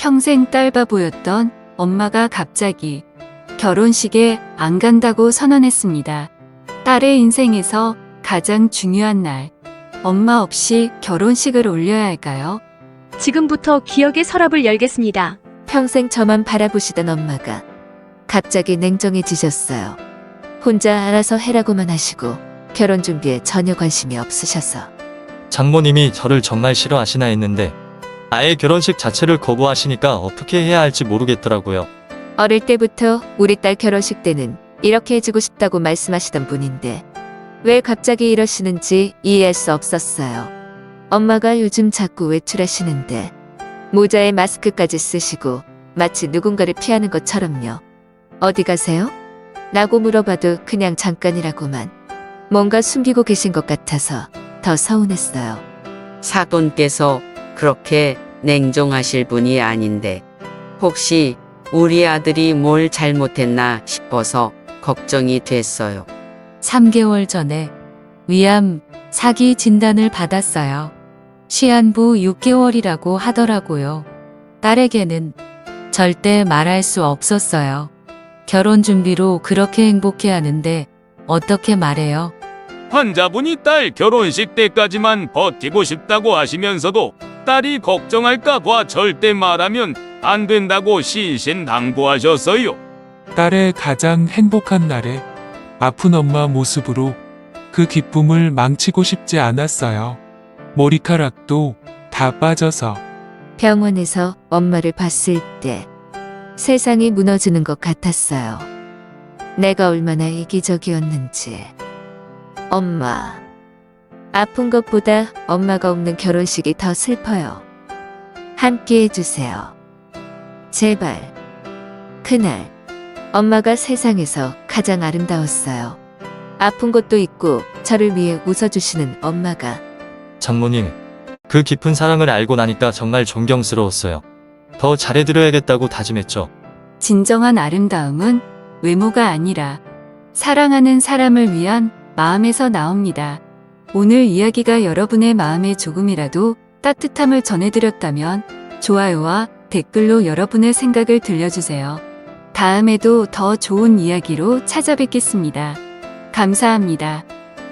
평생 딸바보였던 엄마가 갑자기 결혼식에 안 간다고 선언했습니다. 딸의 인생에서 가장 중요한 날. 엄마 없이 결혼식을 올려야 할까요? 지금부터 기억의 서랍을 열겠습니다. 평생 저만 바라보시던 엄마가 갑자기 냉정해지셨어요. 혼자 알아서 해라고만 하시고 결혼 준비에 전혀 관심이 없으셔서 장모님이 저를 정말 싫어하시나 했는데 아예 결혼식 자체를 거부하시니까 어떻게 해야 할지 모르겠더라고요. 어릴 때부터 우리 딸 결혼식 때는 이렇게 해주고 싶다고 말씀하시던 분인데 왜 갑자기 이러시는지 이해할 수 없었어요. 엄마가 요즘 자꾸 외출하시는데 모자에 마스크까지 쓰시고 마치 누군가를 피하는 것처럼요. 어디 가세요? 라고 물어봐도 그냥 잠깐이라고만 뭔가 숨기고 계신 것 같아서 더 서운했어요. 사돈께서 그렇게 냉정하실 분이 아닌데 혹시 우리 아들이 뭘 잘못했나 싶어서 걱정이 됐어요. 3개월 전에 위암 사기 진단을 받았어요. 시한부 6개월이라고 하더라고요. 딸에게는 절대 말할 수 없었어요. 결혼 준비로 그렇게 행복해 하는데 어떻게 말해요? 환자분이 딸 결혼식 때까지만 버티고 싶다고 하시면서도 딸이 걱정할까봐 절대 말하면 안 된다고 신신당부하셨어요. 딸의 가장 행복한 날에 아픈 엄마 모습으로 그 기쁨을 망치고 싶지 않았어요. 머리카락도 다 빠져서 병원에서 엄마를 봤을 때 세상이 무너지는 것 같았어요. 내가 얼마나 이기적이었는지. 엄마. 아픈 것보다 엄마가 없는 결혼식이 더 슬퍼요. 함께 해주세요. 제발. 그날, 엄마가 세상에서 가장 아름다웠어요. 아픈 것도 있고 저를 위해 웃어주시는 엄마가 장모님, 그 깊은 사랑을 알고 나니까 정말 존경스러웠어요. 더 잘해드려야겠다고 다짐했죠. 진정한 아름다움은 외모가 아니라 사랑하는 사람을 위한 마음에서 나옵니다. 오늘 이야기가 여러분의 마음에 조금이라도 따뜻함을 전해드렸다면 좋아요와 댓글로 여러분의 생각을 들려주세요. 다음에도 더 좋은 이야기로 찾아뵙겠습니다. 감사합니다.